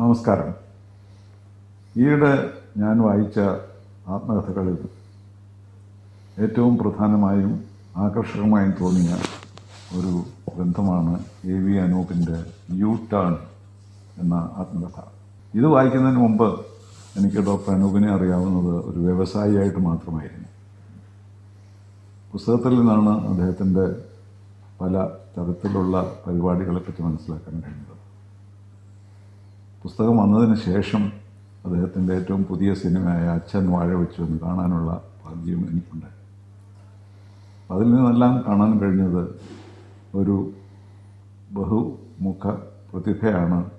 നമസ്കാരം. ഈയിടെ ഞാൻ വായിച്ച ആത്മകഥകളിൽ ഏറ്റവും പ്രധാനമായും ആകർഷകമായും തോന്നിയ ഒരു ഗ്രന്ഥമാണ് എ വി അനൂപിന്റെ യു ടേൺ എന്ന ആത്മകഥ. ഇത് വായിക്കുന്നതിന് മുമ്പ് എനിക്ക് ഡോക്ടർ അനൂപിനെ അറിയാവുന്നത് ഒരു വ്യവസായിയായിട്ട് മാത്രമായിരുന്നു. പുസ്തകത്തിൽ നിന്നാണ് അദ്ദേഹത്തിന്റെ പല തരത്തിലുള്ള പരിപാടികളെപ്പറ്റി മനസ്സിലാക്കാൻ കഴിഞ്ഞത്. പുസ്തകം വന്നതിന് ശേഷം അദ്ദേഹത്തിന്റെ ഏറ്റവും പുതിയ സിനിമയായ അച്ഛൻ വാഴ വെച്ചു എന്ന് കാണാനുള്ള ഭാഗ്യം എനിക്കുണ്ട്. അതിൽ നിന്നെല്ലാം കാണാൻ കഴിഞ്ഞത് ഒരു ബഹുമുഖ പ്രതിഭയാണ്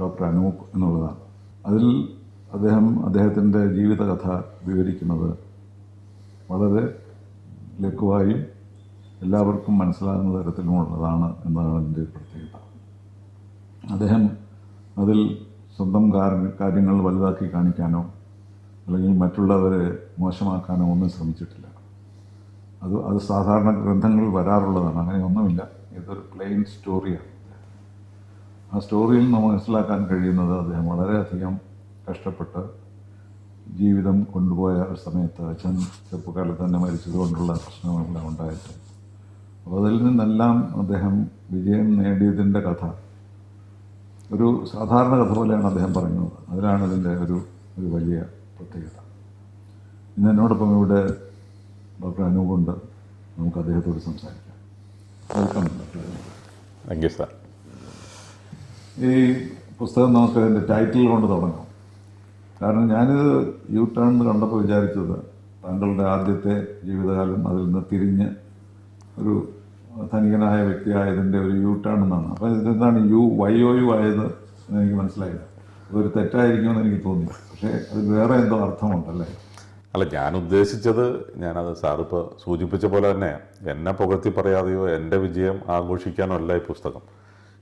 ഡോക്ടർ അനൂപ് എന്നുള്ളതാണ്. അതിൽ അദ്ദേഹം അദ്ദേഹത്തിന്റെ ജീവിതകഥ വിവരിക്കുന്നത് വളരെ ലഘുവായും എല്ലാവർക്കും മനസ്സിലാകുന്ന തരത്തിലുമുള്ളതാണ് എന്നതാണ് എന്റെ പ്രത്യേകത. അദ്ദേഹം അതിൽ സ്വന്തം കാര്യ- കാര്യങ്ങൾ വലുതാക്കി കാണിക്കാനോ അല്ലെങ്കിൽ മറ്റുള്ളവരെ മോശമാക്കാനോ ഒന്നും ശ്രമിച്ചിട്ടില്ല. അത് അത് സാധാരണ ഗ്രന്ഥങ്ങളിൽ വരാറുള്ളതാണ്. അങ്ങനെ ഒന്നുമില്ല. ഇതൊരു പ്ലെയിൻ സ്റ്റോറിയാണ് ആ സ്റ്റോറിയിൽ നിന്ന് മനസ്സിലാക്കാൻ കഴിയുന്നത് അദ്ദേഹം വളരെയധികം കഷ്ടപ്പെട്ട് ജീവിതം കൊണ്ടുപോയ ഒരു സമയത്ത് അച്ഛൻ ചെറുപ്പക്കാലത്ത് തന്നെ മരിച്ചതുകൊണ്ടുള്ള പ്രശ്നങ്ങളെല്ലാം ഉണ്ടായിട്ട്. അപ്പോൾ അതിൽ നിന്നെല്ലാം അദ്ദേഹം വിജയം നേടിയതിന്റെ കഥ. ഒരു സാധാരണ കഥ പോലെയാണ് അദ്ദേഹം പറയുന്നത്. അതിലാണ് ഇതിന്റെ ഒരു ഒരു വലിയ പ്രത്യേകത. ഇന്ന് എന്നോടൊപ്പം ഇവിടെ ഡോക്ടർ അനൂപുണ്ട്. നമുക്ക് അദ്ദേഹത്തോട് സംസാരിക്കാം. Welcome doctor. Thank you sir ഈ പുസ്തകം നമുക്ക് അതിന്റെ ടൈറ്റിൽ കൊണ്ട് തുടങ്ങാം. കാരണം ഞാനിത് യു ടേൺ കണ്ടപ്പോൾ വിചാരിച്ചത് താങ്കളുടെ ആദ്യത്തെ ജീവിതകാലം അതിൽ നിന്ന് തിരിഞ്ഞ് ഒരു ധനികനായ വ്യക്തിയായതിന്റെ ഒരു യു ടേൺ എന്നാണ് അപ്പോൾ ഇതെന്താണ് യു വൈ ഒ യു ആയത് എന്ന് എനിക്ക് മനസ്സിലായില്ല. അതൊരു തെറ്റായിരിക്കുമെന്ന് എനിക്ക് തോന്നി. പക്ഷേ അത് വേറെ എന്തോ അർത്ഥമുണ്ടല്ലേ? അല്ല ഞാൻ ഉദ്ദേശിച്ചത് ഞാനത് സാറിപ്പോൾ സൂചിപ്പിച്ച പോലെ തന്നെ എന്നെ പുകഴ്ത്തി പറയാതെയോ എന്റെ വിജയം ആഘോഷിക്കാനോ അല്ല ഈ പുസ്തകം.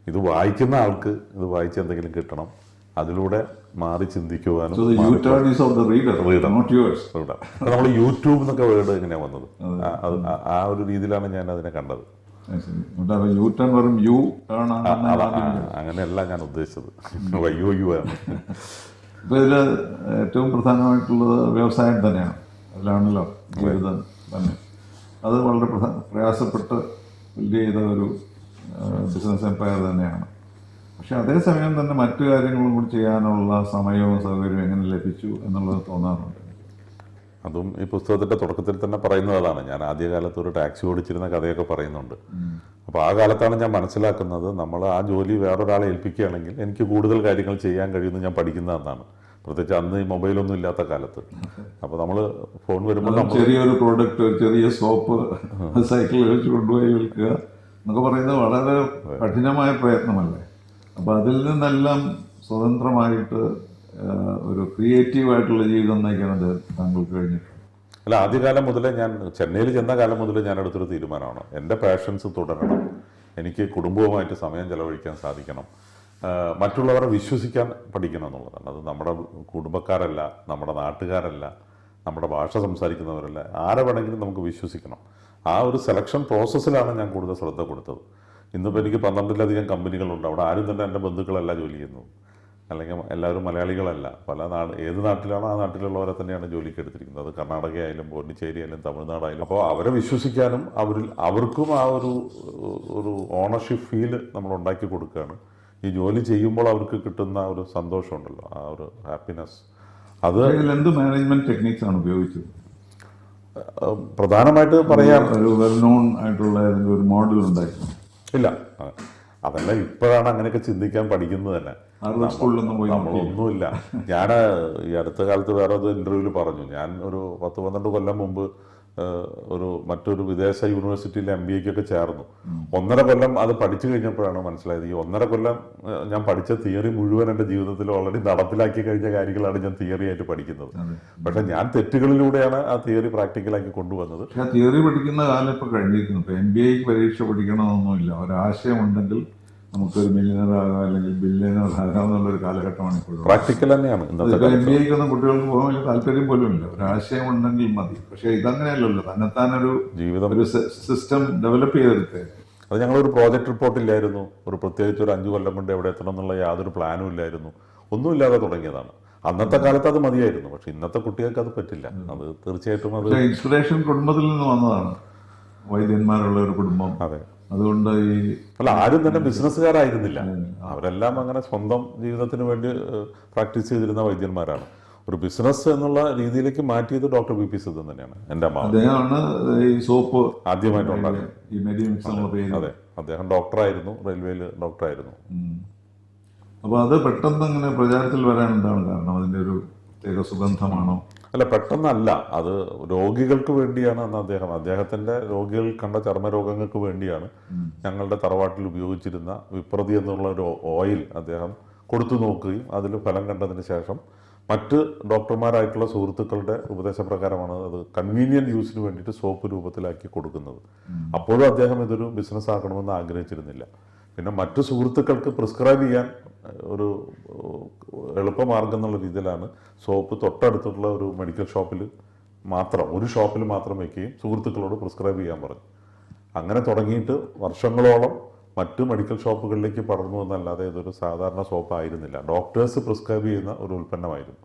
ഇത് വായിക്കുന്ന ആൾക്ക് ഇത് വായിച്ച് എന്തെങ്കിലും കിട്ടണം. അതിലൂടെ മാറി ചിന്തിക്കുവാനും നമ്മൾ യൂട്യൂബ് എന്നൊക്കെ വേർഡ് ഇങ്ങനെ വന്നത്. ആ ഒരു രീതിയിലാണ് ഞാൻ അതിനെ കണ്ടത്. ശരി യു ടേൺ വെറും യു ടേൺ അങ്ങനെയല്ല ഞാൻ ഉദ്ദേശിച്ചത്. വയ്യോ യു ആണ്. ഇപ്പൊ ഇതിൽ ഏറ്റവും പ്രധാനമായിട്ടുള്ളത് വ്യവസായം തന്നെയാണ്. അതിലാണല്ലോ ജീവിതം തന്നെ. അത് വളരെ പ്രധാന പ്രയാസപ്പെട്ട് ബിൽഡ് ചെയ്ത ഒരു ബിസിനസ് എംപയർ തന്നെയാണ്. പക്ഷെ അതേസമയം തന്നെ മറ്റു കാര്യങ്ങളും കൂടി ചെയ്യാനുള്ള സമയവും സൗകര്യവും എങ്ങനെ ലഭിച്ചു എന്നുള്ളത് തോന്നാറുണ്ട്. അതും ഈ പുസ്തകത്തിന്റെ തുടക്കത്തിൽ തന്നെ പറയുന്നത് അതാണ് ഞാൻ ആദ്യകാലത്ത് ഒരു ടാക്സി ഓടിച്ചിരുന്ന കഥയൊക്കെ പറയുന്നുണ്ട്. അപ്പോൾ ആ കാലത്താണ് ഞാൻ മനസ്സിലാക്കുന്നത് നമ്മൾ ആ ജോലി വേറൊരാളെ ഏൽപ്പിക്കുകയാണെങ്കിൽ എനിക്ക് കൂടുതൽ കാര്യങ്ങൾ ചെയ്യാൻ കഴിയുമെന്ന് ഞാൻ പഠിക്കുന്നതെന്നാണ് പ്രത്യേകിച്ച് അന്ന് ഈ മൊബൈലൊന്നും ഇല്ലാത്ത കാലത്ത്. അപ്പോൾ നമ്മൾ ഫോൺ വരുമ്പോൾ ചെറിയൊരു പ്രോഡക്റ്റ് ചെറിയ സോപ്പ് സൈക്കിളിൽ വെച്ച് കൊണ്ടുപോയി വിൽക്കുക എന്നൊക്കെ പറയുന്നത് വളരെ കഠിനമായ പ്രയത്നമല്ലേ? അപ്പോൾ അതിൽ നിന്നെല്ലാം സ്വതന്ത്രമായിട്ട് ആ, ക്രിയേറ്റീവ് ആയിട്ടുള്ള ജീവിതം നയിക്കാനത് താങ്കൾക്ക് കഴിഞ്ഞിട്ടുണ്ട്. അല്ല ആദ്യകാലം മുതലേ ഞാൻ ചെന്നൈയിൽ ചെന്ന കാലം മുതലേ ഞാൻ എടുത്തൊരു തീരുമാനമാണ്. എന്റെ പാഷൻസ് തുടരണം. എനിക്ക് കുടുംബവുമായിട്ട് സമയം ചെലവഴിക്കാൻ സാധിക്കണം. മറ്റുള്ളവരെ വിശ്വസിക്കാൻ പഠിക്കണം എന്നുള്ളതാണ്. അത് നമ്മുടെ കുടുംബക്കാരല്ല നമ്മുടെ നാട്ടുകാരല്ല നമ്മുടെ ഭാഷ സംസാരിക്കുന്നവരല്ല. ആരെ വേണമെങ്കിലും നമുക്ക് വിശ്വസിക്കണം. ആ ഒരു സെലക്ഷൻ പ്രോസസ്സിലാണ് ഞാൻ കൂടുതൽ ശ്രദ്ധ കൊടുത്തത്. ഇന്നിപ്പോൾ എനിക്ക് പന്ത്രണ്ടിലധികം കമ്പനികളുണ്ട് അവിടെ ആരും തന്നെ എന്റെ ബന്ധുക്കളല്ല ജോലി ചെയ്യുന്നത്. അല്ലെങ്കിൽ എല്ലാവരും മലയാളികളല്ല. പല നാട് ഏത് നാട്ടിലാണോ ആ നാട്ടിലുള്ളവരെ തന്നെയാണ് ജോലിക്ക് എടുത്തിരിക്കുന്നത് അത് കർണാടകയായാലും പോണ്ടിച്ചേരി ആയാലും തമിഴ്നാടായാലും. അപ്പോൾ അവരെ വിശ്വസിക്കാനും അവരിൽ അവർക്കും ആ ഒരു ഒരു ഓണർഷിപ്പ് ഫീൽ നമ്മൾ ഉണ്ടാക്കി കൊടുക്കുകയാണ്. ഈ ജോലി ചെയ്യുമ്പോൾ അവർക്ക് കിട്ടുന്ന ഒരു സന്തോഷമുണ്ടല്ലോ ആ ഒരു ഹാപ്പിനെസ് അത് എന്ത് മാനേജ്മെന്റ് ടെക്നീക്സ് ആണ് ഉപയോഗിച്ചത്? പ്രധാനമായിട്ട് പറയാം. ഒരു വെൽ നോൺ ആയിട്ടുള്ള ഒരു മോഡൽ ഉണ്ടായിരുന്നു. ഇല്ല. അതല്ല ഇപ്പോഴാണ് അങ്ങനെയൊക്കെ ചിന്തിക്കാൻ പഠിക്കുന്നത് തന്നെ. സ്കൂളിലൊന്നും പോയി നമ്മളൊന്നുമില്ല ഞാൻ ഈ അടുത്ത കാലത്ത് വേറെ ഒരു ഇന്റർവ്യൂവിൽ പറഞ്ഞു. ഞാൻ ഒരു പത്ത് പന്ത്രണ്ട് കൊല്ലം മുമ്പ് ഒരു മറ്റൊരു വിദേശ യൂണിവേഴ്സിറ്റിയിൽ എം ബി എക്കൊക്കെ ചേർന്നു. ഒന്നര കൊല്ലം അത് പഠിച്ചു കഴിഞ്ഞപ്പോഴാണ് മനസ്സിലായത്. ഈ ഒന്നര കൊല്ലം ഞാൻ പഠിച്ച തിയറി മുഴുവൻ എന്റെ ജീവിതത്തിൽ ഓൾറെഡി നടപ്പിലാക്കി കഴിഞ്ഞ കാര്യങ്ങളാണ് ഞാൻ തിയറി ആയിട്ട് പഠിക്കുന്നത്. പക്ഷെ ഞാൻ തെറ്റുകളിലൂടെയാണ് ആ തിയറി പ്രാക്ടിക്കലാക്കി കൊണ്ടുവന്നത്. ഞാൻ തിയറി പഠിക്കുന്ന കാലം ഇപ്പൊ കഴിഞ്ഞിരിക്കുന്നു. എം ബി എക്ക് പരീക്ഷ പഠിക്കണമെന്നൊന്നുമില്ല. ഒരാശയം ഉണ്ടെങ്കിൽ നമുക്കൊരു മില്യനറാകാം അല്ലെങ്കിൽ ബില്യനർ ആകാം എന്നുള്ളൊരു കാലഘട്ടമാണ് ഇപ്പോഴും പ്രാക്ടിക്കൽ തന്നെയാണ് ഐക്കൊന്നും കുട്ടികൾക്ക് പോകാൻ വലിയ താല്പര്യം പോലും ഇല്ല ഒരാശയം ഉണ്ടെങ്കിൽ മതി. പക്ഷേ ഇതങ്ങനെയല്ലല്ലോ. തന്നെത്താനൊരു ജീവിതം. ഒരു സിസ്റ്റം ഡെവലപ്പ് ചെയ്തെടുത്ത് അത് ഞങ്ങളൊരു പ്രോജക്റ്റ് റിപ്പോർട്ട് ഇല്ലായിരുന്നു. ഒരു പ്രത്യേകിച്ച് ഒരു അഞ്ച് കൊല്ലം കൊണ്ട് എവിടെ എത്തണം എന്നുള്ള യാതൊരു പ്ലാനും ഇല്ലായിരുന്നു. ഒന്നുമില്ലാതെ തുടങ്ങിയതാണ്. അന്നത്തെ കാലത്ത് അത് മതിയായിരുന്നു. പക്ഷെ ഇന്നത്തെ കുട്ടികൾക്ക് അത് പറ്റില്ല. അത് തീർച്ചയായിട്ടും അത് ഇൻസ്പിറേഷൻ കുടുംബത്തിൽ നിന്ന് വന്നതാണ്. വൈദ്യന്മാരുള്ള ഒരു കുടുംബം. അതെ. അതുകൊണ്ട് ഈ അല്ല ആരും തന്നെ ബിസിനസ്സുകാരായിരുന്നില്ല. അവരെല്ലാം അങ്ങനെ സ്വന്തം ജീവിതത്തിന് വേണ്ടി പ്രാക്ടീസ് ചെയ്തിരുന്ന വൈദ്യന്മാരാണ്. ഒരു ബിസിനസ് എന്നുള്ള രീതിയിലേക്ക് മാറ്റിയത് ഡോക്ടർ ബി പി സിദ്ധൻ തന്നെയാണ് എന്റെ അമ്മ. അദ്ദേഹമാണ് ഈ സോപ്പ് ആദ്യമായിട്ട് ഉണ്ടാക്കിയത്. അതെ അദ്ദേഹം ഡോക്ടറായിരുന്നു റെയിൽവേയിൽ ഡോക്ടറായിരുന്നു. അപ്പോൾ അപ്പൊ അത് പെട്ടെന്ന് അങ്ങനെ പ്രചാരത്തിൽ വരാൻ എന്താണ് കാരണം? അതിന്റെ ഒരു പ്രത്യേക സുഗന്ധമാണോ? അല്ല പെട്ടെന്നല്ല. അത് രോഗികൾക്ക് വേണ്ടിയാണ് അന്ന് അദ്ദേഹം. അദ്ദേഹത്തിന്റെ രോഗികൾ കണ്ട ചർമ്മരോഗങ്ങൾക്ക് വേണ്ടിയാണ് ഞങ്ങളുടെ തറവാട്ടിൽ ഉപയോഗിച്ചിരുന്ന വിപ്രതി എന്നുള്ള ഒരു ഓയിൽ അദ്ദേഹം കൊടുത്തു നോക്കുകയും അതിൽ ഫലം കണ്ടതിന് ശേഷം മറ്റ് ഡോക്ടർമാരായിട്ടുള്ള സുഹൃത്തുക്കളുടെ ഉപദേശപ്രകാരമാണ് അത് കൺവീനിയന്റ് യൂസിന് വേണ്ടിയിട്ട് സോപ്പ് രൂപത്തിലാക്കി കൊടുക്കുന്നത്. അപ്പോഴും അദ്ദേഹം ഇതൊരു ബിസിനസ് ആക്കണമെന്ന് ആഗ്രഹിച്ചിരുന്നില്ല. പിന്നെ മറ്റു സുഹൃത്തുക്കൾക്ക് പ്രിസ്ക്രൈബ് ചെയ്യാൻ ഒരു എളുപ്പമാർഗം എന്നുള്ള രീതിയിലാണ് സോപ്പ് തൊട്ടടുത്തുള്ള ഒരു മെഡിക്കൽ ഷോപ്പിൽ മാത്രം ഒരു ഷോപ്പിൽ മാത്രം വെക്കുകയും സുഹൃത്തുക്കളോട് പ്രിസ്ക്രൈബ് ചെയ്യാൻ പറഞ്ഞു. അങ്ങനെ തുടങ്ങിയിട്ട് വർഷങ്ങളോളം മറ്റു മെഡിക്കൽ ഷോപ്പുകളിലേക്ക് പടർന്നു എന്നല്ലാതെ ഇതൊരു സാധാരണ സോപ്പ് ആയിരുന്നില്ല. ഡോക്ടേഴ്സ് പ്രിസ്ക്രൈബ് ചെയ്യുന്ന ഒരു ഉൽപ്പന്നമായിരുന്നു.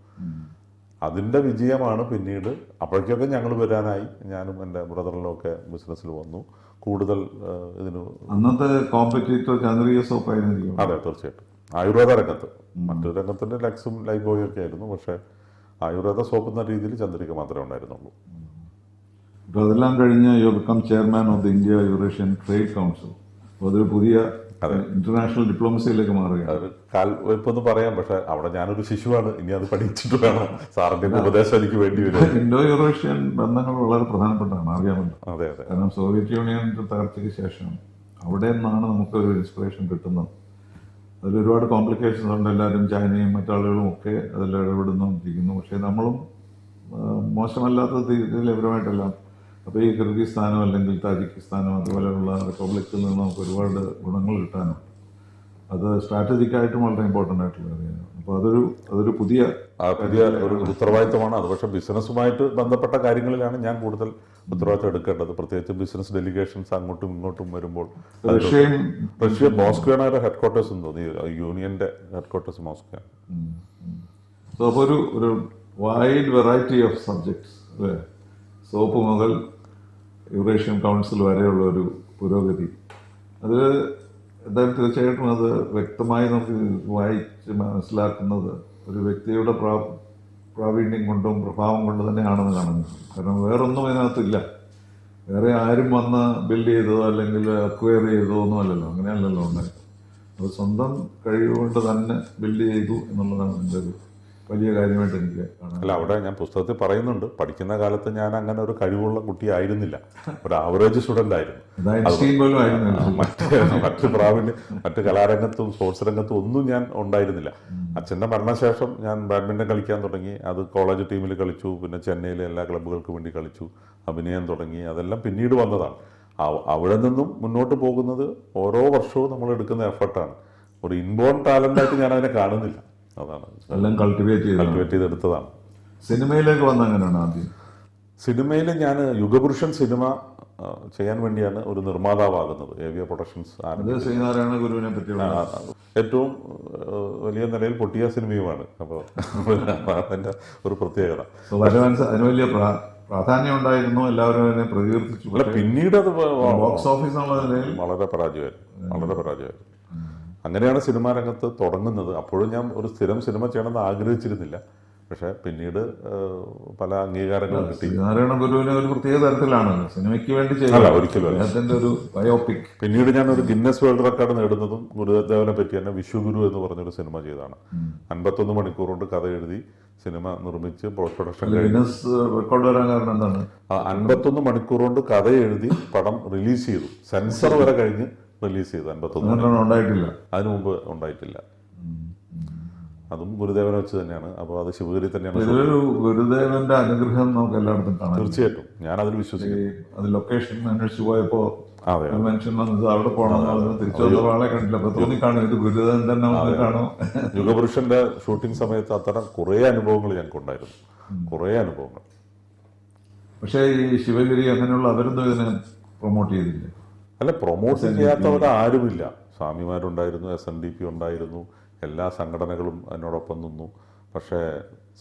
അതിന്റെ വിജയമാണ് പിന്നീട്. അപ്പോഴേക്കൊക്കെ ഞങ്ങൾ വരാനായി. ഞാനും എന്റെ ബ്രദറിലും ഒക്കെ ബിസിനസ്സിൽ വന്നു. കൂടുതൽ ഇതിന് അന്നത്തെ കോമ്പറ്റീറ്റർ ചന്ദ്രിക അതെ തീർച്ചയായിട്ടും. ആയുർവേദ രംഗത്ത്. മറ്റൊരു രംഗത്തിന്റെ ലക്സും ലൈബോയും ഒക്കെ ആയിരുന്നു. പക്ഷേ ആയുർവേദ സോപ്പ് എന്ന രീതിയിൽ ചന്ദ്രിക മാത്രമേ ഉണ്ടായിരുന്നുള്ളൂ. അപ്പൊ അതെല്ലാം കഴിഞ്ഞ് you become chairman of the India Eurasian trade council. അപ്പോൾ അതൊരു പുതിയ ഇന്റർനാഷണൽ ഡിപ്ലോമസിയിലേക്ക് മാറുകയാണ്. കാൽ വയ്പെന്ന് പറയാം പക്ഷെ അവിടെ ഞാനൊരു ശിശുവാണ്. ഇനി അത് പഠിച്ചിട്ട് വേണം. സാറിന്റെ ഉപദേശം എനിക്ക് വേണ്ടി വരും. ഇൻഡോ യൂറേഷ്യൻ ബന്ധങ്ങൾ വളരെ പ്രധാനപ്പെട്ടതാണ് അറിയാമല്ലോ. അതെ അതെ. കാരണം സോവിയറ്റ് യൂണിയന്റെ തകർച്ചയ്ക്ക് ശേഷം അവിടെ നിന്നാണ് നമുക്കൊരു ഇൻസ്പിറേഷൻ കിട്ടുന്നത്. അതിൽ ഒരുപാട് കോംപ്ലിക്കേഷൻസ് ഉണ്ട്. എല്ലാവരും ചൈനയും മറ്റാളുകളും ഒക്കെ അതിൽ ഇടപെടുന്നുണ്ടിരിക്കുന്നു പക്ഷേ നമ്മളും മോശമല്ലാത്ത രീതിയിൽ ഇവരുമായിട്ടെല്ലാം അപ്പോൾ ഈ കിർഗിസ്ഥാനോ അല്ലെങ്കിൽ താജിക്കിസ്ഥാനോ അതുപോലെയുള്ള റിപ്പബ്ലിക്കിൽ നിന്ന് നമുക്ക് ഒരുപാട് ഗുണങ്ങൾ കിട്ടാനും അത് സ്ട്രാറ്റജിക്കായിട്ടും വളരെ ഇമ്പോർട്ടന്റ് ആയിട്ടുള്ള കാര്യമാണ്. അപ്പോൾ അതൊരു അതൊരു പുതിയ പുതിയ ഒരു ഉത്തരവാദിത്തമാണ് അത് പക്ഷേ ബിസിനസ്സുമായിട്ട് ബന്ധപ്പെട്ട കാര്യങ്ങളിലാണ് ഞാൻ കൂടുതൽ ഉത്തരവാദിത്തം എടുക്കേണ്ടത്. പ്രത്യേകിച്ച് ബിസിനസ് ഡെലിഗേഷൻസ് അങ്ങോട്ടും ഇങ്ങോട്ടും വരുമ്പോൾ റഷ്യയും റഷ്യ മോസ്കോയാണ് അവരുടെ ഹെഡ് ക്വാർട്ടേഴ്സ് എന്ന് തോന്നി യൂണിയന്റെ ഹെഡ് ക്വാർട്ടേഴ്സ് മോസ്കോയാണ് സോ അപ്പോൾ ഒരു ഒരു വൈഡ് വെറൈറ്റി ഓഫ് സബ്ജക്ട്സ് അല്ലേ? സോപ്പ് മുതൽ യൂറേഷ്യൻ കൗൺസിൽ വരെയുള്ള ഒരു പുരോഗതി. അത് എന്തായാലും തീർച്ചയായിട്ടും അത് വ്യക്തമായി നമുക്ക് വായിച്ച് മനസ്സിലാക്കുന്നത് ഒരു വ്യക്തിയുടെ പ്രാ പ്രാവീണ്യം കൊണ്ടും പ്രഭാവം കൊണ്ട് തന്നെയാണെന്ന് കാണുന്നത് കാരണം വേറൊന്നും ഇതിനകത്തില്ല വേറെ ആരും വന്ന് ബിൽഡ് ചെയ്തോ അല്ലെങ്കിൽ അക്വയർ ചെയ്തോ ഒന്നും അല്ലല്ലോ. അങ്ങനെയല്ലല്ലോ ഉണ്ടായത്. അത് സ്വന്തം കഴിവ് കൊണ്ട് തന്നെ ബിൽഡ് ചെയ്തു എന്നുള്ളതാണ് എന്റെ ഒരു വലിയ കാര്യമായിട്ട് എനിക്ക് അല്ല അവിടെ ഞാൻ പുസ്തകത്തിൽ പറയുന്നുണ്ട്. പഠിക്കുന്ന കാലത്ത് ഞാൻ അങ്ങനെ ഒരു കഴിവുള്ള കുട്ടിയായിരുന്നില്ല ഒരു ആവറേജ് സ്റ്റുഡന്റ് ആയിരുന്നു. മറ്റ് മറ്റ് പ്രാവീണ്യം മറ്റ് കലാരംഗത്തും സ്പോർട്സ് രംഗത്തും ഒന്നും ഞാൻ ഉണ്ടായിരുന്നില്ല. അച്ഛന്റെ മരണശേഷം ഞാൻ ബാഡ്മിന്റൺ കളിക്കാൻ തുടങ്ങി. അത് കോളേജ് ടീമിൽ കളിച്ചു. പിന്നെ ചെന്നൈയിലെ എല്ലാ ക്ലബ്ബുകൾക്ക് വേണ്ടി കളിച്ചു. അഭിനയം തുടങ്ങി. അതെല്ലാം പിന്നീട് വന്നതാണ്. അവിടെ നിന്നും മുന്നോട്ട് പോകുന്നത് ഓരോ വർഷവും നമ്മൾ എടുക്കുന്ന എഫർട്ടാണ് ഒരു ഇൻബോൺ ടാലന്റായിട്ട് ഞാൻ അതിനെ കാണുന്നില്ല. അതാണ്. എല്ലാം കൾട്ടിവേറ്റ് ചെയ്തു കൾട്ടിവേറ്റ് ചെയ്തെടുത്തതാണ്. സിനിമയിലേക്ക് വന്ന അങ്ങനെയാണ് ആദ്യം? സിനിമയിൽ ഞാൻ യുഗപുരുഷൻ സിനിമ ചെയ്യാൻ വേണ്ടിയാണ് ഒരു നിർമ്മാതാവാകുന്നത്. ഏവിയ പ്രൊഡക്ഷൻസ് ആണ് അത് ശ്രീനാരായണ ഗുരുവിനെ പറ്റിയുള്ള ഏറ്റവും വലിയ നിലയിൽ പൊട്ടിയ സിനിമയുമാണ്. അപ്പോൾ അതിന്റെ ഒരു പ്രത്യേകത. അതിന് വലിയ പ്രാധാന്യം ഉണ്ടായിരുന്നു. എല്ലാവരും അതിനെ പ്രകീർത്തിച്ചു അല്ല പിന്നീട് അത് വ- വ- ബോക്സ് ഓഫീസ് എന്നുള്ള നിലയിൽ വളരെ പരാജയമായിരുന്നു. വളരെ പരാജയമായിരുന്നു. അങ്ങനെയാണ് സിനിമാ രംഗത്ത് തുടങ്ങുന്നത്. അപ്പോഴും ഞാൻ ഒരു സ്ഥിരം സിനിമ ചെയ്യണമെന്ന് ആഗ്രഹിച്ചിരുന്നില്ല. പക്ഷേ പിന്നീട് പല അംഗീകാരങ്ങളും കിട്ടി. ഗുരുവിനെ ഒരു പ്രത്യേക തരത്തിലാണ്. സിനിമയ്ക്ക് വേണ്ടി അല്ല ഒരിക്കലും ഒരു ബയോപിക് പിന്നീട് ഞാൻ ഒരു ഗിന്നസ് വേൾഡ് റെക്കോർഡ് നേടുന്നതും ഗുരുദേവനെ പറ്റി തന്നെ വിശ്വഗുരു എന്ന് പറഞ്ഞൊരു സിനിമ ചെയ്തതാണ്. അൻപത്തൊന്ന് മണിക്കൂർ കൊണ്ട് കഥ എഴുതി സിനിമ നിർമ്മിച്ച് പോസ്റ്റ് പ്രൊഡക്ഷൻ ഗിന്നസ് റെക്കോർഡ് വരാൻ കാരണം എന്താണ്? ആ അൻപത്തൊന്ന് മണിക്കൂർ കൊണ്ട് കഥ എഴുതി പടം റിലീസ് ചെയ്തു. സെൻസർ വരെ കഴിഞ്ഞ് റിലീസ് ചെയ്തു അൻപത്തൊന്ന്. ഉണ്ടായിട്ടില്ല. അതിനു മുമ്പ് ഉണ്ടായിട്ടില്ല. അതും ഗുരുദേവനെ വെച്ച് തന്നെയാണ്. അപ്പോൾ അത് ശിവഗിരി തന്നെയാണ് ഇതിലൊരു ഗുരുദേവന്റെ അനുഗ്രഹം നമുക്ക് എല്ലായിടത്തും കാണാം തീർച്ചയായിട്ടും. ഞാൻ അതിൽ വിശ്വസിക്കും അത് ലൊക്കേഷൻ അന്വേഷിച്ച് പോയപ്പോ അതെ മെൻഷൻ വന്നത് അവിടെ പോകണം തിരിച്ചു വന്ന ആളെ കണ്ടില്ല. അപ്പൊ തോന്നിക്കാണും ഇത് ഗുരുദേവൻ തന്നെ വന്നിട്ടാണോ യുഗപുരുഷന്റെ ഷൂട്ടിംഗ് സമയത്ത് അത്തരം കുറേ അനുഭവങ്ങൾ ഞങ്ങൾക്കുണ്ടായിരുന്നു. കുറേ അനുഭവങ്ങൾ. പക്ഷേ ഈ ശിവഗിരി അങ്ങനെയുള്ള അവരൊന്നും ഇതിനെ പ്രൊമോട്ട് ചെയ്തില്ല? അല്ല പ്രൊമോട്ട് ചെയ്യാത്തവർ ആരുമില്ല. സ്വാമിമാരുണ്ടായിരുന്നു എസ് എൻ ഡി പി ഉണ്ടായിരുന്നു എല്ലാ സംഘടനകളും അതിനോടൊപ്പം നിന്നു. പക്ഷേ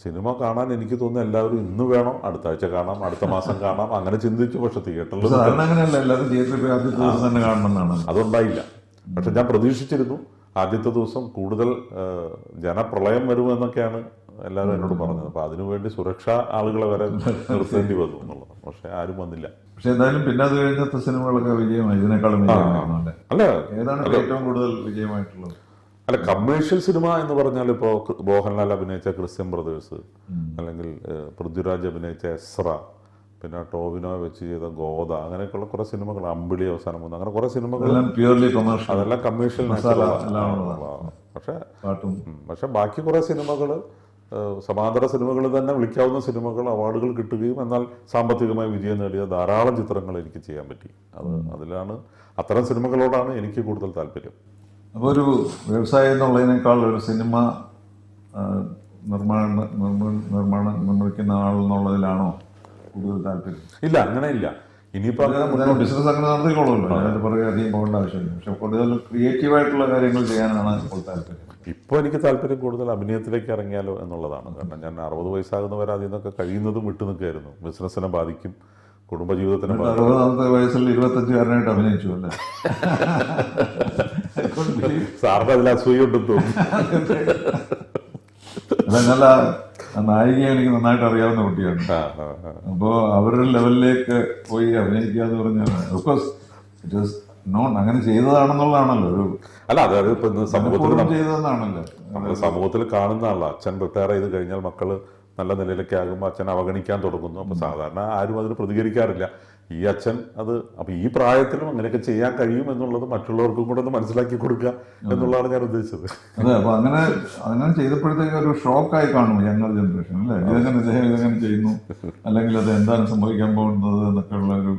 സിനിമ കാണാൻ എനിക്ക് തോന്നുന്നു എല്ലാവരും ഇന്ന് വേണം അടുത്ത ആഴ്ച കാണാം അടുത്ത മാസം കാണാം അങ്ങനെ ചിന്തിച്ചു. പക്ഷെ തിയേറ്ററിൽ അതുണ്ടായില്ല. പക്ഷെ ഞാൻ പ്രതീക്ഷിച്ചിരുന്നു ആദ്യത്തെ ദിവസം കൂടുതൽ ജനപ്രളയം വരുമെന്നൊക്കെയാണ് എല്ലാവരും എന്നോട് പറഞ്ഞത്. അപ്പോൾ അതിനുവേണ്ടി സുരക്ഷാ ആളുകളെ വരെ നിർത്തേണ്ടി വന്നു എന്നുള്ളത്. പക്ഷെ ആരും വന്നില്ല. പക്ഷെ എന്തായാലും പിന്നെ അത് കഴിഞ്ഞത്തെ സിനിമകളൊക്കെ വിജയമായി. ഇതിനേക്കാളും അല്ലേ? ഏതാണ് ഏറ്റവും കൂടുതൽ വിജയമായിട്ടുള്ളത്? അല്ല കമേഴ്ഷ്യൽ സിനിമ എന്ന് പറഞ്ഞാൽ ഇപ്പോൾ മോഹൻലാൽ അഭിനയിച്ച ക്രിസ്ത്യൻ ബ്രദേഴ്സ് അല്ലെങ്കിൽ പൃഥ്വിരാജ് അഭിനയിച്ച എസ്ര പിന്നെ ടോവിനോ വെച്ച് ചെയ്ത ഗോദ അങ്ങനെയൊക്കെയുള്ള കുറേ സിനിമകൾ അമ്പിളി അവസാനം വന്നു. അങ്ങനെ കുറേ സിനിമകൾ എല്ലാം പ്യൂർലി കൊമേഴ്ഷ്യൽ അതെല്ലാം കമേഴ്ഷ്യൽ പക്ഷേ പക്ഷെ ബാക്കി കുറേ സിനിമകൾ സമാന്തര സിനിമകൾ തന്നെ വിളിക്കാവുന്ന സിനിമകൾ അവാർഡുകൾ കിട്ടുകയും എന്നാൽ സാമ്പത്തികമായി വിജയം നേടിയ ധാരാളം ചിത്രങ്ങൾ എനിക്ക് ചെയ്യാൻ പറ്റി. അത് അതിലാണ് അത്തരം സിനിമകളോടാണ് എനിക്ക് കൂടുതൽ താല്പര്യം. അപ്പോൾ ഒരു വ്യവസായം എന്നുള്ളതിനേക്കാൾ ഒരു സിനിമ നിർമ്മാണ നിർമ്മാണം നിർമ്മിക്കുന്ന ആളെന്നുള്ളതിലാണോ കൂടുതൽ താല്പര്യം? ഇല്ല അങ്ങനെയില്ല. ഇനിയിപ്പോൾ ബിസിനസ് അങ്ങനെ നടത്തിക്കോളുമല്ലോ അതിന്റെ പുറകെ അധികം പോകേണ്ട ആവശ്യമില്ല. പക്ഷെ കൂടുതൽ ക്രിയേറ്റീവ് ആയിട്ടുള്ള കാര്യങ്ങൾ ചെയ്യാനാണ് ഇപ്പോൾ താല്പര്യം. ഇപ്പോൾ എനിക്ക് താല്പര്യം കൂടുതൽ അഭിനയത്തിലേക്ക് ഇറങ്ങിയാലോ എന്നുള്ളതാണ്. കാരണം ഞാൻ അറുപത് വയസ്സാകുന്നവരെ അതിൽ നിന്നൊക്കെ കഴിയുന്നതും വിട്ടു നിൽക്കുകയായിരുന്നു. ബിസിനസ്സിനെ ബാധിക്കും കുടുംബജീവിതത്തിനെ അറുപതാമത്തെ വയസ്സിൽ ഇരുപത്തഞ്ചുകാരനായിട്ട് അഭിനയിച്ചു അല്ലേ? സാറിന് അതിൽ അസൂയുണ്ടെന്ന് തോന്നുന്നു. നല്ല നായികയെ എനിക്ക് നന്നായിട്ട് അറിയാവുന്ന കുട്ടിയാണ്. അപ്പോൾ അവരുടെ ലെവലിലേക്ക് പോയി അഭിനയിക്കുക എന്ന് പറഞ്ഞാൽ ഓഫ്കോഴ്സ് ഇറ്റ് നോൺ അങ്ങനെ ചെയ്തതാണെന്നുള്ളതാണല്ലോ. ഒരു അല്ല അതായത് ഇപ്പൊ സമൂഹത്തിൽ ചെയ്തതെന്നാണല്ലോ നമ്മൾ സമൂഹത്തിൽ കാണുന്ന ആളാ. അച്ഛൻ റിട്ടയർ ചെയ്ത് കഴിഞ്ഞാൽ മക്കൾ നല്ല നിലയിലൊക്കെ ആകുമ്പോൾ അച്ഛൻ അവഗണിക്കാൻ തുടങ്ങുന്നു. അപ്പൊ സാധാരണ ആരും അതിന് പ്രതികരിക്കാറില്ല. ഈ അച്ഛൻ അത് അപ്പൊ ഈ പ്രായത്തിലും അങ്ങനെയൊക്കെ ചെയ്യാൻ കഴിയും എന്നുള്ളത് മറ്റുള്ളവർക്കും കൂടെ ഒന്ന് മനസ്സിലാക്കി കൊടുക്കുക എന്നുള്ളതാണ് ഞാൻ ഉദ്ദേശിച്ചത്. അതെ അപ്പൊ അങ്ങനെ അങ്ങനെ ചെയ്തപ്പോഴത്തേക്ക് ഒരു ഷോക്കായി കാണും യങ്ങർ ജനറേഷൻ അല്ലേ? ഇതെങ്ങനെ ഇദ്ദേഹം ഇതെങ്ങനെ ചെയ്യുന്നു? അല്ലെങ്കിൽ അത് എന്താണ് സംഭവിക്കാൻ പോകുന്നത് എന്നൊക്കെ ഉള്ള ഒരു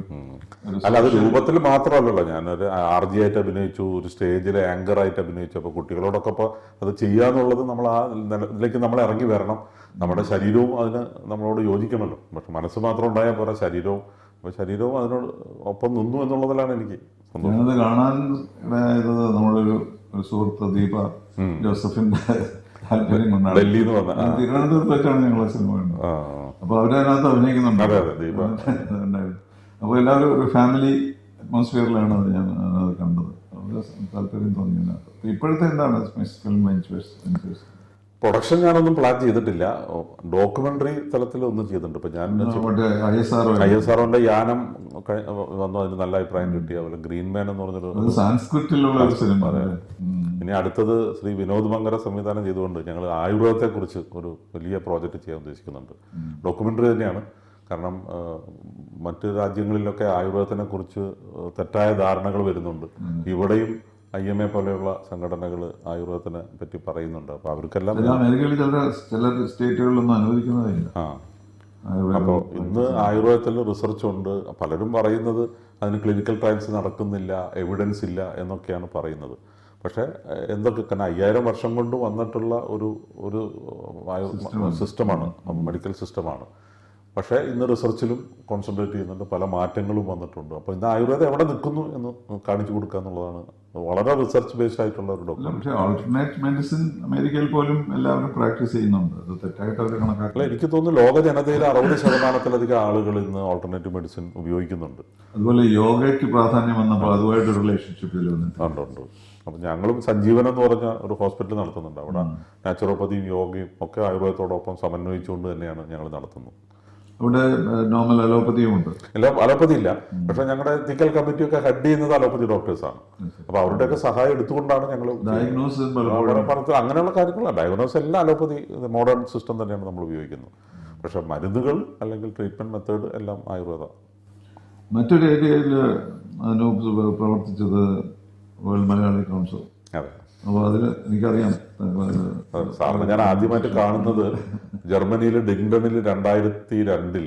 അല്ല അത് രൂപത്തിൽ മാത്രമല്ലല്ലോ. ഞാനൊരു ആർ ജി ആയിട്ട് അഭിനയിച്ചു ഒരു സ്റ്റേജിൽ ആങ്കർ ആയിട്ട് അഭിനയിച്ചു. അപ്പോൾ കുട്ടികളോടൊക്കെ ഇപ്പോൾ അത് ചെയ്യാന്നുള്ളത് നമ്മൾ ആ നിലയിലേക്ക് നമ്മൾ ഇറങ്ങി വരണം. നമ്മുടെ ശരീരവും അതിന് നമ്മളോട് യോജിക്കണമല്ലോ. പക്ഷെ മനസ്സ് മാത്രം ഉണ്ടായാൽ പോരാ ശരീരവും അപ്പോൾ ശരീരവും അതിനോട് ഒപ്പം നിന്നു എന്നുള്ളതിലാണ് എനിക്ക് ഞാനത് കാണാൻ ഇടയായത് നമ്മുടെ ഒരു ഒരു സുഹൃത്ത് ദീപ ജോസഫിന്റെ താല്പര്യം കൊണ്ടാണ്. ഡൽഹി എന്ന് പറഞ്ഞാൽ തിരുവനന്തപുരത്ത് വെച്ചാണ് ഞങ്ങൾ സിനിമ കണ്ടത്. അപ്പൊ അവരതിനകത്ത് അഭിനയിക്കുന്നുണ്ട്. അതെ അതെ ദീപ. അപ്പോൾ എല്ലാവരും ഒരു ഫാമിലി അറ്റ്മോസ്ഫിയറിലാണ് അത് ഞാൻ അത് കണ്ടത്. അവരുടെ താല്പര്യം തോന്നിയില്ല. അപ്പൊ ഇപ്പോഴത്തെ എന്താണ് ഫിലിം പ്രൊഡക്ഷൻ ഞാനൊന്നും പ്ലാൻ ചെയ്തിട്ടില്ല. ഡോക്യുമെന്ററി തലത്തിൽ ഒന്നും ചെയ്തിട്ടുണ്ട്. ഇപ്പൊ ഞാൻ ഐ എസ് ആർഒന്റെ യാനം വന്നു അതിന് നല്ല അഭിപ്രായം കിട്ടി. അതുപോലെ ഗ്രീൻ മാൻ എന്ന് പറഞ്ഞൊരു സംസ്കൃതത്തിലുള്ള സാൻസ്ക്രിറ്റിലുള്ള ഒരു സിനിമ. ഇനി അടുത്തത് ശ്രീ വിനോദ് മങ്കര സംവിധാനം ചെയ്തുകൊണ്ട് ഞങ്ങൾ ആയുർവേദത്തെ കുറിച്ച് ഒരു വലിയ പ്രോജക്റ്റ് ചെയ്യാൻ ഉദ്ദേശിക്കുന്നുണ്ട്. ഡോക്യുമെന്ററി തന്നെയാണ്. കാരണം മറ്റ് രാജ്യങ്ങളിലൊക്കെ ആയുർവേദത്തിനെ കുറിച്ച് തെറ്റായ ധാരണകൾ വരുന്നുണ്ട്. ഇവിടെയും ഐ എം എ പോലെയുള്ള സംഘടനകൾ ആയുർവേദത്തിനെ പറ്റി പറയുന്നുണ്ട്. അപ്പോൾ അവർക്കെല്ലാം അമേരിക്കയിൽ ചില ചില സ്റ്റേറ്റുകളിലൊന്നും അനുവദിക്കുന്നതില്ല ആ. അപ്പോൾ ഇന്ന് ആയുർവേദത്തിൽ റിസർച്ച് ഉണ്ട്. പലരും പറയുന്നത് അതിന് ക്ലിനിക്കൽ ട്രയൽസ് നടക്കുന്നില്ല എവിഡൻസ് ഇല്ല എന്നൊക്കെയാണ് പറയുന്നത്. പക്ഷേ എന്തൊക്കെ കാരണം അയ്യായിരം വർഷം കൊണ്ട് വന്നിട്ടുള്ള ഒരു ഒരു സിസ്റ്റമാണ് മെഡിക്കൽ സിസ്റ്റമാണ്. പക്ഷേ ഇന്ന് റിസർച്ചിലും കോൺസെൻട്രേറ്റ് ചെയ്യുന്നുണ്ട്. പല മാറ്റങ്ങളും വന്നിട്ടുണ്ട്. അപ്പോൾ ഇന്ന് ആയുർവേദം എവിടെ നിൽക്കുന്നു എന്ന് കാണിച്ചു കൊടുക്കുക എന്നുള്ളതാണ് വളരെ റിസർച്ച് ബേസ്ഡ് ആയിട്ടുള്ള ഒരു ഡോക്ടർ. പക്ഷേ ആൾട്ടർനേറ്റ് മെഡിസിൻ അമേരിക്കയിൽ പോലും എല്ലാവരും പ്രാക്ടീസ് ചെയ്യുന്നുണ്ട്. അത് തെറ്റായിട്ട് അവർ കണക്കാക്കില്ല എനിക്ക് തോന്നുന്നു ലോക ജനതയിൽ അറുപത് ശതമാനത്തിലധികം ആളുകൾ ഇന്ന് ഓൾട്ടർനേറ്റീവ് മെഡിസിൻ ഉപയോഗിക്കുന്നുണ്ട്. അതുപോലെ യോഗയ്ക്ക് പ്രാധാന്യം വന്നപ്പോൾ അതുമായിട്ട് റിലേഷൻഷിപ്പിൽ വന്നിട്ടുണ്ട്. ഉണ്ട് അപ്പം ഞങ്ങളും സഞ്ജീവനം എന്ന് പറഞ്ഞ ഒരു ഹോസ്പിറ്റൽ നടത്തുന്നുണ്ട്. അവിടെ നാച്ചുറോപ്പതിയും യോഗയും ഒക്കെ ആയുർവേദത്തോടൊപ്പം സമന്വയിച്ചുകൊണ്ട് തന്നെയാണ് ഞങ്ങൾ നടത്തുന്നത്. അവിടെ നോർമൽ അലോപ്പതിയും ഉണ്ട്. അലോപ്പതി ഇല്ല. പക്ഷെ ഞങ്ങളുടെ തിക്കൽ കമ്മിറ്റി ഒക്കെ ഹെഡ് ചെയ്യുന്നത് അലോപ്പതി ഡോക്ടേഴ്സാണ് അപ്പൊ അവരുടെയൊക്കെ സഹായം എടുത്തുകൊണ്ടാണ് ഞങ്ങൾ ഡയഗ്നോസിസ് പലപ്പോഴും പറഞ്ഞത്. അങ്ങനെയുള്ള കാര്യങ്ങളല്ല. ഡയഗ്നോസ് എല്ലാം അലോപ്പതി മോഡേൺ സിസ്റ്റം തന്നെയാണ് നമ്മൾ ഉപയോഗിക്കുന്നത്. പക്ഷെ മരുന്നുകൾ അല്ലെങ്കിൽ ട്രീറ്റ്മെന്റ് മെത്തേഡ് എല്ലാം ആയുർവേദ. മറ്റൊരു ഏരിയയിൽ പ്രവർത്തിച്ചത് വേൾഡ് മലയാളി കൗൺസിൽ അതെ. അപ്പോൾ അതിൽ എനിക്കറിയാം. സാറിന് ഞാൻ ആദ്യമായിട്ട് കാണുന്നത് ജർമ്മനിയിലെ ഡിങ്ടണിൽ രണ്ടായിരത്തി രണ്ടിൽ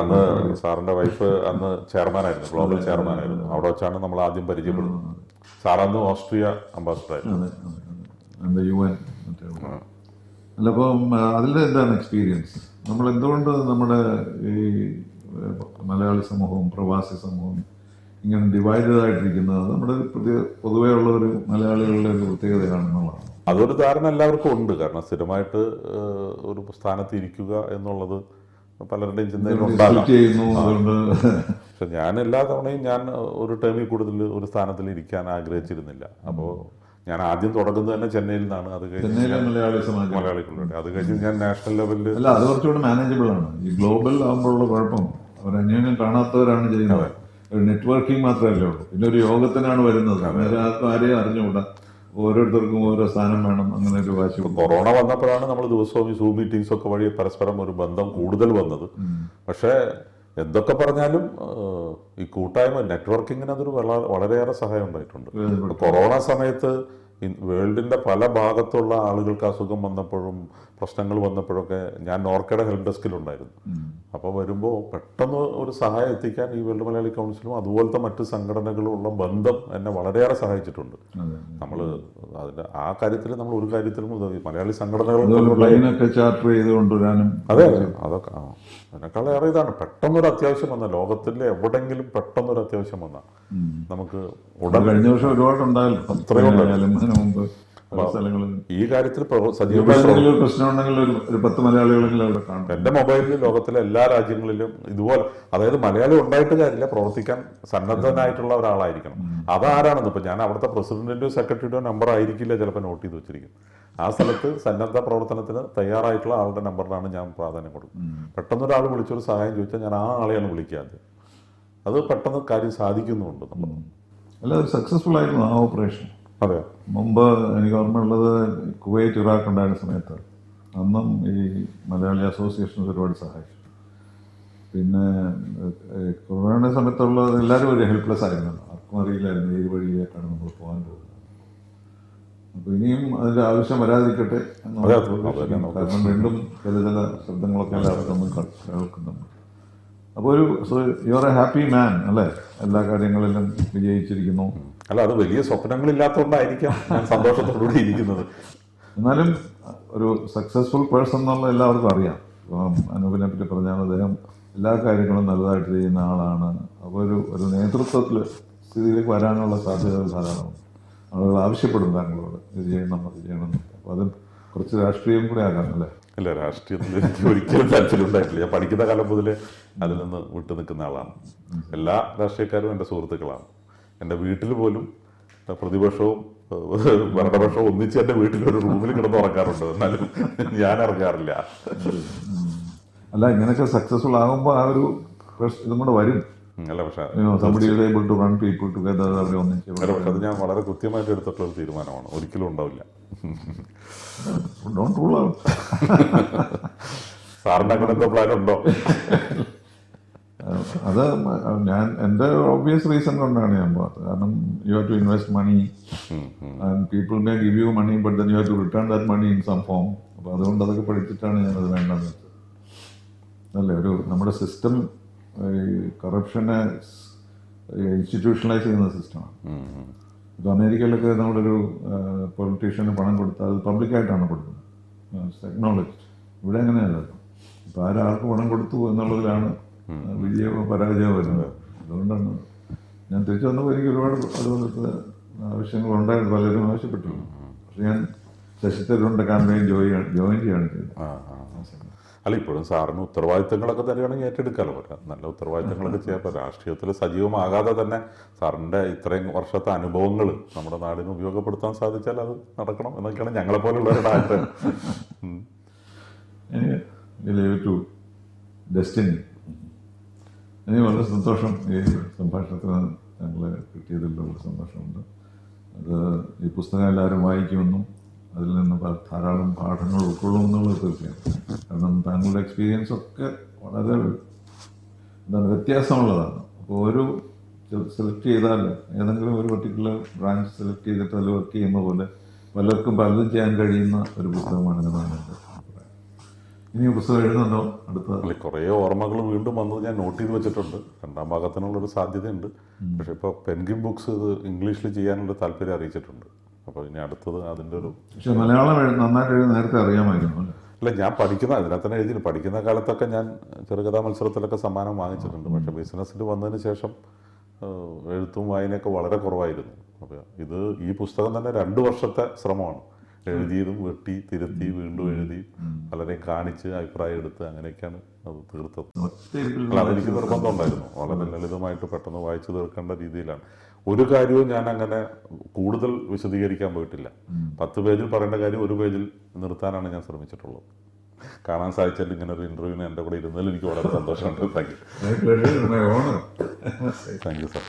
അന്ന് സാറിന്റെ വൈഫ് അന്ന് ചെയർമാനായിരുന്നു ഗ്ലോബൽ ചെയർമാനായിരുന്നു. അവിടെ വെച്ചാണ് നമ്മൾ ആദ്യം പരിചയപ്പെടുന്നത്. സാർ അന്ന് ഓസ്ട്രിയ അംബാസിഡർ ആയിരുന്നു യു എൻ അല്ല അപ്പം അതിൽ എന്താണ് എക്സ്പീരിയൻസ് നമ്മൾ എന്തുകൊണ്ട് നമ്മുടെ ഈ മലയാളി സമൂഹവും പ്രവാസി സമൂഹവും ഇങ്ങനെ ഡിവൈഡഡ് ആയിട്ടിരിക്കുന്നത് അത് നമ്മുടെ പ്രത്യേക പൊതുവേ ഉള്ള ഒരു മലയാളികളുടെ ഒരു പ്രത്യേകതയാണെന്നുള്ളതാണ് അതൊരു ധാരണ എല്ലാവർക്കും ഉണ്ട്. കാരണം സ്ഥിരമായിട്ട് ഒരു സ്ഥാനത്ത് ഇരിക്കുക എന്നുള്ളത് പലരുടെയും ചിന്തയിൽ പക്ഷെ ഞാൻ എല്ലാ തവണയും ഞാൻ ഒരു ടേമിൽ കൂടുതൽ ഒരു സ്ഥാനത്തിൽ ഇരിക്കാൻ ആഗ്രഹിച്ചിരുന്നില്ല. അപ്പോൾ ഞാൻ ആദ്യം തുടങ്ങുന്നത് തന്നെ ചെന്നൈയിൽ നിന്നാണ്. അത് കഴിഞ്ഞ് മലയാളികളുടെ അത് കഴിഞ്ഞ് ഞാൻ നാഷണൽ ലെവലിൽ അല്ല അത് കുറച്ചുകൂടെ മാനേജബിൾ ആണ്. ഈ ഗ്ലോബൽ ആകുമ്പോഴുള്ള കുഴപ്പം. അവർ അന്യോന്യം കാണാത്തവരാണ് ചെയ്യുന്നത്. നെറ്റ്വർക്കിംഗ് മാത്രമല്ലേ ഉള്ളൂ. പിന്നെ ഒരു യോഗത്തിനാണ് വരുന്നത്. ആർക്കും ആരെയും അറിഞ്ഞുകൂടാ. ഓരോരുത്തർക്കും ഓരോ സ്ഥാനം വേണം അങ്ങനെ ഒരു വാശി കൊറോണ വന്നപ്പോഴാണ് നമ്മൾ ദിവസവും ഈ സൂം മീറ്റിംഗ്സ് ഒക്കെ വഴി പരസ്പരം ഒരു ബന്ധം കൂടുതൽ വന്നത്. പക്ഷേ എന്തൊക്കെ പറഞ്ഞാലും ഈ കൂട്ടായ്മ നെറ്റ്വർക്കിങ്ങിന് അതൊരു വളരെയേറെ സഹായം ഉണ്ടായിട്ടുണ്ട്. കൊറോണ സമയത്ത് വേൾഡിന്റെ പല ഭാഗത്തുള്ള ആളുകൾക്ക് അസുഖം വന്നപ്പോഴും പ്രശ്നങ്ങൾ വന്നപ്പോഴൊക്കെ ഞാൻ നോർക്കയുടെ ഹെൽപ്പ് ഡെസ്കിലുണ്ടായിരുന്നു അപ്പോൾ വരുമ്പോൾ പെട്ടെന്ന് ഒരു സഹായം എത്തിക്കാൻ ഈ വേൾഡ് മലയാളി കൗൺസിലും അതുപോലത്തെ മറ്റ് സംഘടനകളും ഉള്ള ബന്ധം എന്നെ വളരെയേറെ സഹായിച്ചിട്ടുണ്ട്. നമ്മൾ അതിന്റെ ആ കാര്യത്തിൽ നമ്മൾ ഒരു കാര്യത്തിലും മലയാളി സംഘടനകൾ ചാർട്ടർ ചെയ്ത് കൊണ്ടുവരാനും അതെ അതെ. അതൊക്കെ അതിനേക്കാളേറെ ഇതാണ്. പെട്ടെന്നൊരു അത്യാവശ്യം വന്ന ലോകത്തിലെ എവിടെങ്കിലും പെട്ടെന്നൊരു അത്യാവശ്യം വന്ന നമുക്ക് ഉടൻ കഴിഞ്ഞ വർഷം ഒരുപാടുണ്ടായല്ലോ. അത്രയും ഉണ്ടായാലും മുമ്പ് പല ഈ കാര്യത്തിൽ സജീവമായി ഒരു പത്ത് മലയാളികളെങ്കിലും അവിടെ കാണും. എന്റെ മൊബൈലിൽ ലോകത്തിലെ എല്ലാ രാജ്യങ്ങളിലും ഇതുപോലെ അതായത് മലയാളി ഉണ്ടായിട്ട് കാര്യമില്ല പ്രവർത്തിക്കാൻ സന്നദ്ധനായിട്ടുള്ള ഒരാളായിരിക്കണം. അതാരാണെന്ന് ഇപ്പൊ ഞാൻ അവിടുത്തെ പ്രസിഡന്റിന്റെ സെക്രട്ടറിയുടെയോ നമ്പർ ആയിരിക്കില്ല ചിലപ്പോൾ നോട്ട് ചെയ്ത് വെച്ചിരിക്കും. ആ സ്ഥലത്ത് സന്നദ്ധ പ്രവർത്തനത്തിന് തയ്യാറായിട്ടുള്ള ആളുടെ നമ്പറിനാണ് ഞാൻ പ്രാധാന്യം കൊടുക്കുന്നത്. പെട്ടെന്ന് ഒരാൾ വിളിച്ചൊരു സഹായം ചോദിച്ചാൽ ഞാൻ ആ ആളെയാണ് വിളിക്കാതെ അത് പെട്ടെന്ന് കാര്യം സാധിക്കുന്നുണ്ട് നമ്മൾ അല്ല സക്സസ്ഫുൾ ആയിരുന്നു ആ ഓപ്പറേഷൻ അതെ മുമ്പ് എനിക്ക് ഓർമ്മയുള്ളത് കുവൈറ്റ് ഇറാഖ് ഉണ്ടായിരുന്ന സമയത്ത് അന്നും ഈ മലയാളി അസോസിയേഷൻ ഒരുപാട് സഹായിച്ചു. പിന്നെ കൊറോണ സമയത്തുള്ള എല്ലാവരും ഒരു ഹെൽപ്ലെസ് ആയിരുന്നു ആർക്കും അറിയില്ലായിരുന്നു ഏത് വഴിയിലേക്കാണ് നമ്മൾ പോകാൻ പോകുന്നത്. അപ്പൊ ഇനിയും അതിന്റെ ആവശ്യം വരാതിരിക്കട്ടെ കാരണം വീണ്ടും ചില ചില ശബ്ദങ്ങളൊക്കെ എല്ലാവർക്കും നമ്മൾ കേൾക്കുന്നുണ്ട്. അപ്പോൾ ഒരു you are a happy man അല്ലേ? എല്ലാ കാര്യങ്ങളിലും വിജയിച്ചിരിക്കുന്നു. അല്ല അത് വലിയ സ്വപ്നങ്ങളില്ലാത്തതുകൊണ്ടായിരിക്കാം ഞാൻ സന്തോഷത്തോടുകൂടി ഇരിക്കുന്നത്. എന്നാലും ഒരു സക്സസ്ഫുൾ പേഴ്സൺ എന്നുള്ള എല്ലാവർക്കും അറിയാം. അനൂപിനെ പറ്റി പറഞ്ഞാൽ അദ്ദേഹം എല്ലാ കാര്യങ്ങളും നല്ലതായിട്ട് ചെയ്യുന്ന ആളാണ്. അപ്പോൾ ഒരു ഒരു നേതൃത്വത്തിൽ സ്ഥിതിയിലേക്ക് വരാനുള്ള സാധ്യതകൾ ധാരാളമാണ് ആളുകൾ ആവശ്യപ്പെടും താങ്കളോട് ഇത് ചെയ്യണം അത് ചെയ്യണം. അപ്പോൾ അത് കുറച്ച് രാഷ്ട്രീയം കൂടെ ആകാം അല്ലേ? അല്ല രാഷ്ട്രീയത്തിൽ എനിക്ക് ഒരിക്കലും താല്പര്യം ഉണ്ടായിട്ടില്ല. ഞാൻ പഠിക്കുന്ന കാലം മുതലേ അതിൽ നിന്ന് വിട്ടു നിൽക്കുന്ന ആളാണ്. എല്ലാ രാഷ്ട്രീയക്കാരും എന്റെ സുഹൃത്തുക്കളാണ്. എന്റെ വീട്ടിൽ പോലും പ്രതിപക്ഷവും ഭരണപക്ഷവും ഒന്നിച്ച് എന്റെ വീട്ടിൽ ഒരു റൂമിൽ കിടന്ന് ഉറക്കാറുണ്ട് എന്നാലും ഞാൻ ഇറങ്ങാറില്ല. അല്ല ഇങ്ങനെയൊക്കെ സക്സസ്ഫുൾ ആകുമ്പോൾ ആ ഒരു പ്രശ്നം ഇതും കൂടെ വരും. അല്ല പക്ഷേ അത് ഞാൻ വളരെ കൃത്യമായിട്ട് എടുത്തിട്ടുള്ള ഒരു തീരുമാനമാണ്. ഒരിക്കലും ഉണ്ടാവില്ല. ഡോണ്ട് റൂൾ ഔട്ട് സാറിന്റെ അങ്ങനെ എന്തോ പ്ലാൻ ഉണ്ടോ? അത് ഞാൻ എന്റെ ഓബിയസ് റീസൺ കൊണ്ടാണ് ഞാൻ പോകാത്തത് കാരണം you have to invest money and people may give you money but then you have to return that money in some form അപ്പോൾ അതുകൊണ്ട് അതൊക്കെ പഠിച്ചിട്ടാണ് വേണ്ടെന്ന് വെച്ചത് അല്ലേ? ഒരു നമ്മുടെ സിസ്റ്റം കറപ്ഷനെ ഇൻസ്റ്റിറ്റ്യൂഷണലൈസ് ചെയ്യുന്ന സിസ്റ്റമാണ് ഇപ്പോൾ അമേരിക്കയിലൊക്കെ ഒരു പൊളിറ്റീഷ്യന് പണം കൊടുത്താൽ അത് പബ്ലിക്കായിട്ടാണ് കൊടുക്കുന്നത്. ടെക്നോളജി ഇവിടെ അങ്ങനെയല്ലല്ലോ. ഇപ്പം ആരാർക്ക് പണം കൊടുത്തു എന്നുള്ളതിലാണ് വിജയവും പരാജയവും വരുന്നത്. അതുകൊണ്ടാണ് ഞാൻ തിരിച്ചു വന്നപ്പോൾ എനിക്ക് ഒരുപാട് അതുപോലത്തെ ആവശ്യങ്ങളുണ്ടായിരുന്നു പലരും ആവശ്യപ്പെട്ടു പക്ഷെ ഞാൻ ശശി തരൂരിന്റെ ജോയി ജോയിൻ ജോയിൻ ചെയ്യാണ് ചെയ്തത്. ആ, ആ, ആ. അല്ല ഇപ്പോഴും സാറിന് ഉത്തരവാദിത്തങ്ങളൊക്കെ തരികയാണെങ്കിൽ ഏറ്റെടുക്കാമല്ലോ നല്ല ഉത്തരവാദിത്തങ്ങളൊക്കെ ചെയ്യാം രാഷ്ട്രീയത്തിൽ സജീവമാകാതെ തന്നെ സാറിന്റെ ഇത്രയും വർഷത്തെ അനുഭവങ്ങൾ നമ്മുടെ നാടിന് ഉപയോഗപ്പെടുത്താൻ സാധിച്ചാൽ അത് നടക്കണം എന്നൊക്കെയാണ് ഞങ്ങളെ പോലുള്ളവരുടെ ആഗ്രഹം ഡെസ്റ്റിനി എനിക്ക് വളരെ സന്തോഷം. ഈ സംഭാഷണത്തിന് ഞങ്ങൾ കിട്ടിയതിൽ വളരെ സന്തോഷമുണ്ട്. അത് ഈ പുസ്തകം എല്ലാവരും വായിക്കുമെന്നും അതിൽ നിന്ന് ധാരാളം പാഠങ്ങൾ ഉൾക്കൊള്ളുമെന്നുള്ളത് തീർച്ചയായും. കാരണം താങ്കളുടെ എക്സ്പീരിയൻസ് ഒക്കെ വളരെ എന്താണ് വ്യത്യാസമുള്ളതാണ്. അപ്പോൾ ഒരു സെലക്ട് ചെയ്താൽ ഏതെങ്കിലും ഒരു പർട്ടിക്കുലർ ബ്രാഞ്ച് സെലക്ട് ചെയ്തിട്ട് അതിൽ വർക്ക് ചെയ്യുന്ന പോലെ പലർക്കും പലതും ചെയ്യാൻ കഴിയുന്ന ഒരു പുസ്തകമാണ് ഞാൻ ഇനി പുസ്തകം എഴുതുന്നുണ്ടോ? അടുത്ത അല്ല കുറേ ഓർമ്മകൾ വീണ്ടും വന്നത് ഞാൻ നോട്ട് ചെയ്ത് വെച്ചിട്ടുണ്ട്. രണ്ടാം ഭാഗത്തിനുള്ളൊരു സാധ്യതയുണ്ട്. പക്ഷെ ഇപ്പോൾ പെൻഗിൻ ബുക്സ് ഇത് ഇംഗ്ലീഷിൽ ചെയ്യാനുള്ള താല്പര്യം അറിയിച്ചിട്ടുണ്ട്. അപ്പോൾ ഇനി അടുത്തത് അതിന്റെ ഒരു പക്ഷെ മലയാളം നന്നായിട്ട് എഴുതി നേരത്തെ അറിയാമായിരുന്നു അല്ല? ഞാൻ പഠിക്കുന്ന അതിനകത്ത് തന്നെ എഴുതി പഠിക്കുന്ന കാലത്തൊക്കെ ഞാൻ ചെറുകഥാ മത്സരത്തിലൊക്കെ സമ്മാനം വാങ്ങിച്ചിട്ടുണ്ട്. പക്ഷെ ബിസിനസ്സിൽ വന്നതിന് ശേഷം എഴുത്തും വായനയൊക്കെ വളരെ കുറവായിരുന്നു. അപ്പോൾ ഇത് ഈ പുസ്തകം തന്നെ രണ്ട് വർഷത്തെ ശ്രമമാണ്. എഴുതിയതും വെട്ടി തിരുത്തി വീണ്ടും എഴുതി പലരെയും കാണിച്ച് അഭിപ്രായം എടുത്ത് അങ്ങനെയൊക്കെയാണ് അത് തീർത്തത്. അല്ല അതെനിക്ക് നിർബന്ധം ഉണ്ടായിരുന്നു. വളരെ ലളിതമായിട്ട് പെട്ടെന്ന് വായിച്ചു തീർക്കേണ്ട രീതിയിലാണ്. ഒരു കാര്യവും ഞാൻ അങ്ങനെ കൂടുതൽ വിശദീകരിക്കാൻ പോയിട്ടില്ല. പത്ത് പേജിൽ പറയേണ്ട കാര്യം ഒരു പേജിൽ നിർത്താനാണ് ഞാൻ ശ്രമിച്ചിട്ടുള്ളത്. കാണാൻ സാധിച്ചാൽ ഇങ്ങനെ ഒരു ഇന്റർവ്യൂവിന് എന്റെ കൂടെ ഇരുന്നതിൽ എനിക്ക് വളരെ സന്തോഷമുണ്ട്. Thank you thank you sir